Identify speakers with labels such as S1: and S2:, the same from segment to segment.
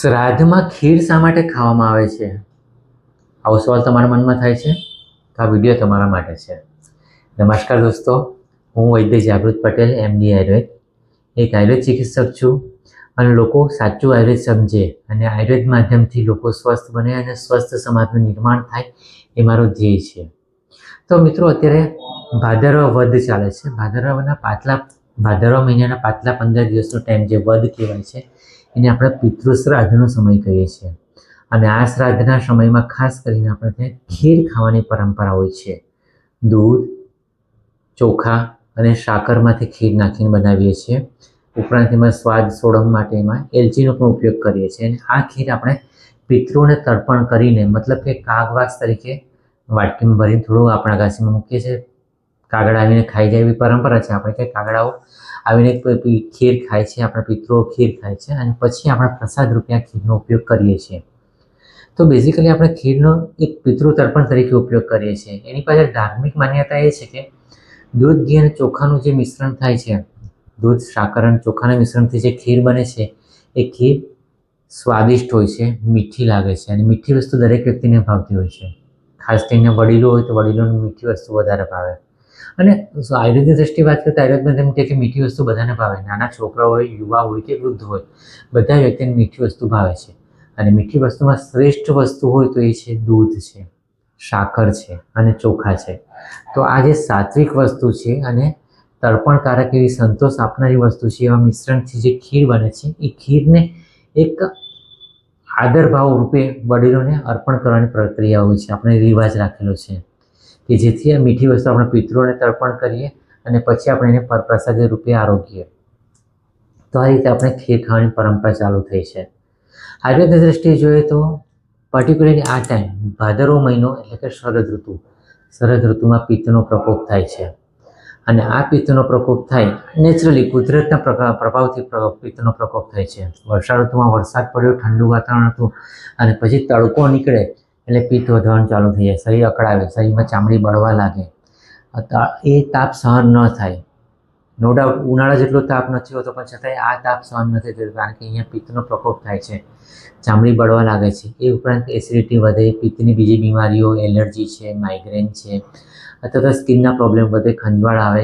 S1: શ્રાદ્ધમાં ખીર શા માટે ખાવામાં આવે છે? આવો સવાલ તમારા મનમાં થાય છે તો આ વીડિયો તમારા માટે છે. નમસ્કાર દોસ્તો, હું વૈદ્ય જાગૃત પટેલ, એમડી આયુર્વેદ. એક આયુર્વેદ ચિકિત્સક છું અને લોકો સાચું આયુર્વેદ સમજે અને આયુર્વેદ માધ્યમથી લોકો સ્વસ્થ બને અને સ્વસ્થ સમાજનું નિર્માણ થાય એ મારો ધ્યેય છે. તો મિત્રો, અત્યારે ભાદરવા વધ ચાલે છે. ભાદરવાના પાછલા ભાદરવા મહિનાના પાછલા પંદર દિવસનો ટાઈમ જે વધ કહેવાય છે એને આપણે પિતૃ શ્રાદ્ધનો સમય કહીએ છીએ. અને આ શ્રાદ્ધના સમયમાં ખાસ કરીને આપણે ત્યાં ખીર ખાવાની પરંપરા હોય છે. દૂધ, ચોખા અને સાકરમાંથી ખીર નાખીને બનાવીએ છીએ. ઉપરાંત એમાં સ્વાદ સોડમ માટે એમાં એલચીનો પણ ઉપયોગ કરીએ છીએ. અને આ ખીર આપણે પિતૃને તર્પણ કરીને, મતલબ કે કાગવાસ તરીકે વાટકીમાં ભરીને થોડું આપણા ઘાસીમાં મૂકીએ છીએ. કાગડા આવીને ખાઈ જાય એવી પરંપરા છે. આપણે કે કાગડાઓ આવીને ખીર ખાય છે, આપણા પિતૃઓ ખીર ખાય છે અને પછી આપણે પ્રસાદ રૂપે આ ખીરનો ઉપયોગ કરીએ છીએ. તો બેઝિકલી આપણે ખીરનો એક પિતૃ તર્પણ તરીકે ઉપયોગ કરીએ છીએ. એની પાછળ ધાર્મિક માન્યતા એ છે કે દૂધ, ઘી અને ચોખાનું જે મિશ્રણ થાય છે, દૂધ, સાકર અને ચોખાના મિશ્રણથી જે ખીર બને છે, એ ખીર સ્વાદિષ્ટ હોય છે, મીઠી લાગે છે અને મીઠી વસ્તુ દરેક વ્યક્તિને ભાવતી હોય છે. ખાસ કરીને વડીલો હોય તો વડીલોને મીઠી વસ્તુ વધારે ભાવે. અને આયુર્વેદની દ્રષ્ટિએ વાત કરતા આયુર્વેદમાં તેમ કે મીઠી વસ્તુ બધાને ભાવે. નાના છોકરા હોય, યુવા હોય કે વૃદ્ધ હોય, બધા વ્યક્તિને મીઠી વસ્તુ ભાવે છે. અને મીઠી વસ્તુમાં શ્રેષ્ઠ વસ્તુ હોય તો એ છે દૂધ છે, સાકર છે અને ચોખા છે. તો આ જે સાત્વિક વસ્તુ છે અને તર્પણકારક એવી સંતોષ આપનારી વસ્તુ છે, એવા મિશ્રણથી જે ખીર બને છે, એ ખીરને એક આદરભાવ રૂપે વડીલોને અર્પણ કરવાની પ્રક્રિયા હોય છે. આપણે રિવાજ રાખેલો છે. કે જેથી આ મીઠી વસ્તુ આપણે પિતૃઓને તર્પણ કરીએ અને પછી આપણે એને પરપ્રસાદ રૂપે આરોગીએ. તો આ રીતે આપણે ખીર ખાવાની પરંપરા ચાલુ થઈ છે. આયુર્વેદની દ્રષ્ટિએ જોઈએ તો પર્ટિક્યુલરલી આ ટાઈમ ભાદરવો મહિનો એટલે કે શરદ ઋતુ, શરદ ઋતુમાં પિત્તનો પ્રકોપ થાય છે. અને આ પિત્તનો પ્રકોપ થાય નેચરલી કુદરતના પ્રભાવથી પિત્તનો પ્રકોપ થાય છે. વર્ષા ઋતુમાં વરસાદ પડ્યો, ઠંડુ વાતાવરણ હતું અને પછી તડકો નીકળે એટલે પિત્ત વધવાનું ચાલુ થઈ જાય. શરીર અકળાવે, શરીરમાં ચામડી બળવા લાગે. એ તાપ સહન ન થાય. નો ડાઉટ ઉનાળા જેટલો તાપ નથી હોતો, પણ છતાંય આ તાપ સહન નથી થતો, કારણ કે અહીંયા પિત્તનો પ્રકોપ થાય છે. ચામડી બળવા લાગે છે. એ ઉપરાંત એસિડિટી વધે પિત્તની બીજી બીમારીઓ, એલર્જી છે માઇગ્રેન છે, અથવા તો સ્કિનના પ્રોબ્લેમ વધે, ખંજવાળ આવે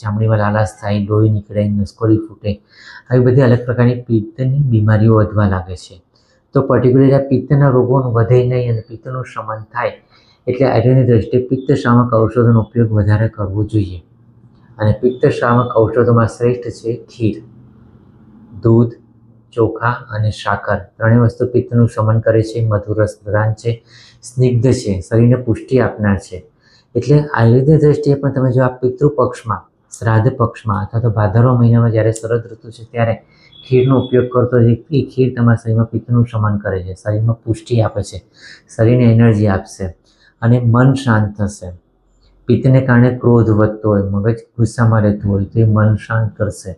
S1: ચામડીમાં લાલાશ થાય, લોહી નીકળે, નસકોરી ફૂટે. આવી બધી અલગ પ્રકારની પિત્તની બીમારીઓ વધવા લાગે છે. તો પર્ટિક્યુલર આ પિત્તના રોગોનું વધે નહીં અને પિત્તનું શમન થાય. એટલે આયુર્વેદની દ્રષ્ટિએ પિત્ત શામક ઔષધોનો ઉપયોગ વધારે કરવો જોઈએ. અને પિત્ત શામક ઔષધોમાં શ્રેષ્ઠ છે ખીર, દૂધ, ચોખા અને સાકર. ત્રણેય વસ્તુ પિત્તનું શમન કરે છે મધુરસ પ્રદાન છે, સ્નિગ્ધ છે, શરીરને પુષ્ટિ આપનાર છે. એટલે આયુર્વેદની દ્રષ્ટિએ પણ તમે જો આ પિતૃ પક્ષમાં શ્રાદ્ધ પક્ષમાં અથવા તો ભાદરવા મહિનામાં જ્યારે શરદ ઋતુ છે ત્યારે ખીરનો ઉપયોગ કરતો એ ખીર તમારા શરીરમાં પિત્તનું શમન કરે છે. શરીરમાં પુષ્ટિ આપે છે. શરીરને એનર્જી આપશે અને મન શાંત થશે. પિત્તને કારણે ક્રોધ વધતો હોય, મગજ ગુસ્સામાં રહેતું હોય, તો એ મન શાંત કરશે.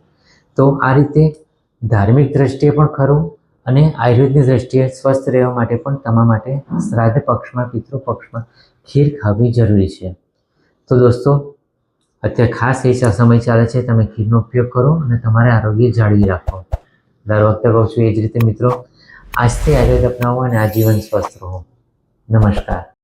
S1: તો આ રીતે ધાર્મિક દ્રષ્ટિએ પણ ખરું અને આયુર્વેદની દ્રષ્ટિએ સ્વસ્થ રહેવા માટે પણ તમારા માટે શ્રાદ્ધ પક્ષમાં પિતૃ પક્ષમાં ખીર ખાવી જરૂરી છે. તો દોસ્તો અત્યારે ખાસ એ સમય ચાલે છે, તમે ખીરનો ઉપયોગ કરો અને તમારે આરોગ્ય જાળવી રાખો. દર વખતે કહું છું એ જ રીતે મિત્રો, આજથી આરોગ્ય અપનાવો અને આજીવન સ્વસ્થ રહો. નમસ્કાર.